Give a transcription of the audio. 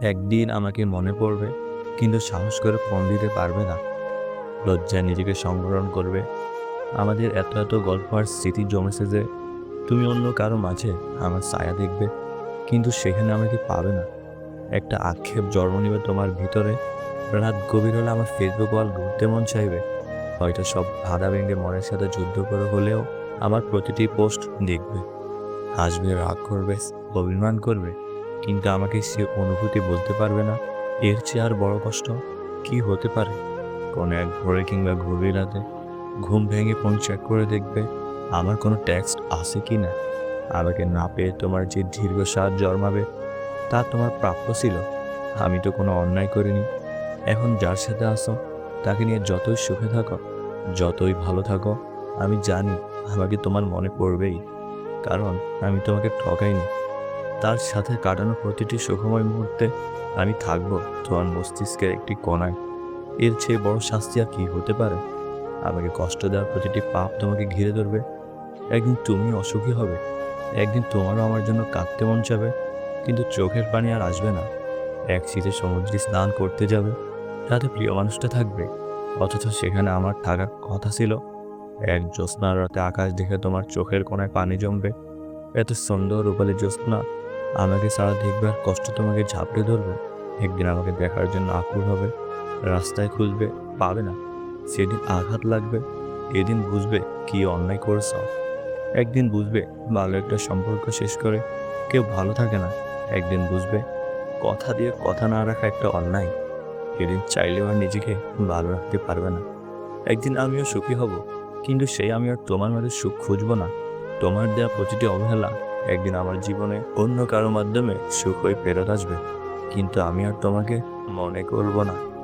একদিন আমাকে মনে পড়বে, কিন্তু সাহস করে ফোন দিতে পারবে না। লজ্জায় নিজেকে সংবরণ করবে। আমাদের এত এত গল্প আর স্মৃতি জমেছে যে, তুমি অন্য কারও মাঝে আমার ছায়া দেখবে, কিন্তু সেখানে আমাকে পাবে না। একটা আক্ষেপ জন্ম নেবে তোমার ভিতরে। রাত গভীর হলে আমার ফেসবুক ওয়াল ঘুরতে মন চাইবে। হয়তো সব ভাদা ভেঙে মনের সাথে যুদ্ধ করে হলেও আমার প্রতিটি পোস্ট দেখবে। হাসবে, রাগ করবে, অভিমান করবে। কিন্তু আমাকে সে অনুভূতি বলতে পারবে না। এর চেয়ে আর বড় কষ্ট কি হতে পারে? কোনো এক ভোরে কিংবা গভীর রাতে ঘুম ভেঙে ফোন চেক করে দেখবে আমার কোনো টেক্সট আছে কি না। আমাকে না পেয়ে তোমার যে দীর্ঘশ্বাস জন্মাবে, তা তোমার প্রাপ্য ছিল। আমি তো কোনো অন্যায় করিনি। এখন যার সাথে আসো তাকে নিয়ে যতই সুখে থাকো, যতই ভালো থাকো, আমি জানি আমাকে তোমার মনে পড়বেই। কারণ আমি তোমাকে ঠকাইনি। তার সাথে কাটানো প্রতিটি সুখময় মুহূর্তে আমি থাকব তোমার মস্তিষ্কের একটি কোনায় এর চেয়ে বড় শাস্তি আর কি হতে পারে? আমাকে কষ্ট দেওয়ার প্রতিটি পাপ তোমাকে ঘিরে ধরবে। একদিন তুমি অসুখী হবে। একদিন তোমারও আমার জন্য কাঁদতে মন চাবে। কিন্তু চোখের পানি আর আসবে না। এক শীতে সমুদ্রে স্নান করতে যাবে। তাতে প্রিয় মানুষটা থাকবে। অথচ সেখানে আমার থাকার কথা ছিল। এক জ্যোৎস্নার রাতে আকাশ দেখে তোমার চোখের কোনায় পানি জমবে। এত সুন্দর রূপালি জ্যোৎস্না আমাকে সারা দেখবে আর কষ্ট তোমাকে ঝাঁপড়ে ধরবে, একদিন আমাকে দেখার জন্য আকুল হবে, রাস্তায় খুঁজবে, পাবে না। সেদিন আঘাত লাগবে, এদিন বুঝবে কি অন্যায় করছ। একদিন বুঝবে ভালো একটা সম্পর্ক শেষ করে কেউ ভালো থাকে না। একদিন বুঝবে কথা দিয়ে কথা না রাখা একটা অন্যায়। এদিন চাইলেও আর নিজেকে ভালো রাখতে পারবে না। একদিন আমিও সুখী হব, কিন্তু সেই আমি আর তোমার মাঝে সুখ খুঁজবো না। তোমার দেওয়া প্রতিটি অবহেলা একদিন আমার জীবনে অন্য কারও মাধ্যমে সুখ হয়ে ফেরত আসবে। কিন্তু আমি আর তোমাকে মনে করব না।